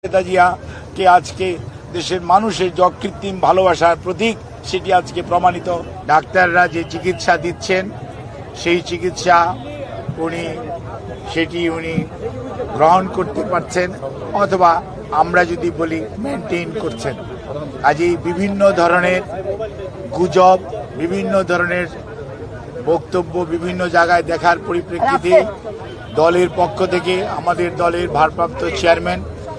খালেদা জিয়াকে আজকে দেশের মানুষের যে অকৃত্রিম ভালোবাসার প্রতীক সেটি আজকে প্রমাণিত। ডাক্তাররা যে চিকিৎসা দিচ্ছেন সেই চিকিৎসা উনি সেটি উনি গ্রহণ করতে পারছেন অথবা আমরা যদি বলি মেনটেন করছেন। কাজেই বিভিন্ন ধরনের গুজব বিভিন্ন ধরনের বক্তব্য বিভিন্ন জায়গায় দেখার পরিপ্রেক্ষিতে দলের পক্ষ থেকে আমাদের দলের ভারপ্রাপ্ত চেয়ারম্যান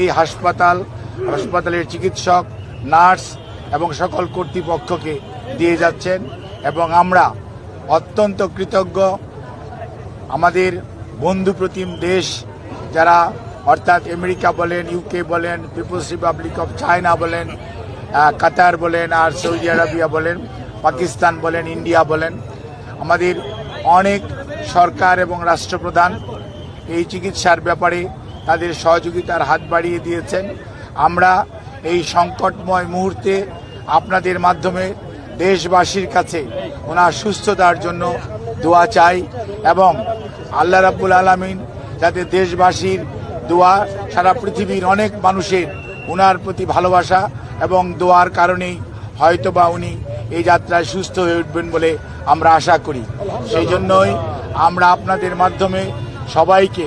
এই হাসপাতাল, হাসপাতালের চিকিৎসক, নার্স এবং সকল কর্তৃপক্ষকে দিয়ে যাচ্ছেন এবং আমরা অত্যন্ত কৃতজ্ঞ। আমাদের বন্ধুপ্রতিম দেশ যারা অর্থাৎ আমেরিকা বলেন ইউকে বলেন পিপলস রিপাবলিক অফ চায়না বলেন কাতার বলেন আর সৌদি আরবিয়া বলেন, পাকিস্তান বলেন, ইন্ডিয়া বলেন, আমাদের অনেক সরকার এবং রাষ্ট্রপ্রধান এই চিকিৎসার ব্যাপারে তাদের সহযোগিতার হাত বাড়িয়ে দিয়েছেন। আমরা এই সংকটময় মুহূর্তে আপনাদের মাধ্যমে দেশবাসীর কাছে ওনার সুস্থতার জন্য দোয়া চাই এবং আল্লাহ রাব্বুল আলমিন যাতে দেশবাসীর দোয়া সারা পৃথিবীর অনেক মানুষের ওনার প্রতি ভালোবাসা এবং দোয়ার কারণেই হয়তোবা উনি এই যাত্রায় সুস্থ হয়ে উঠবেন বলে আমরা আশা করি। সেই জন্যই আমরা আপনাদের মাধ্যমে সবাইকে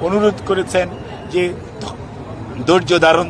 অনুরোধ করেছেন যে ধৈর্য ধারণ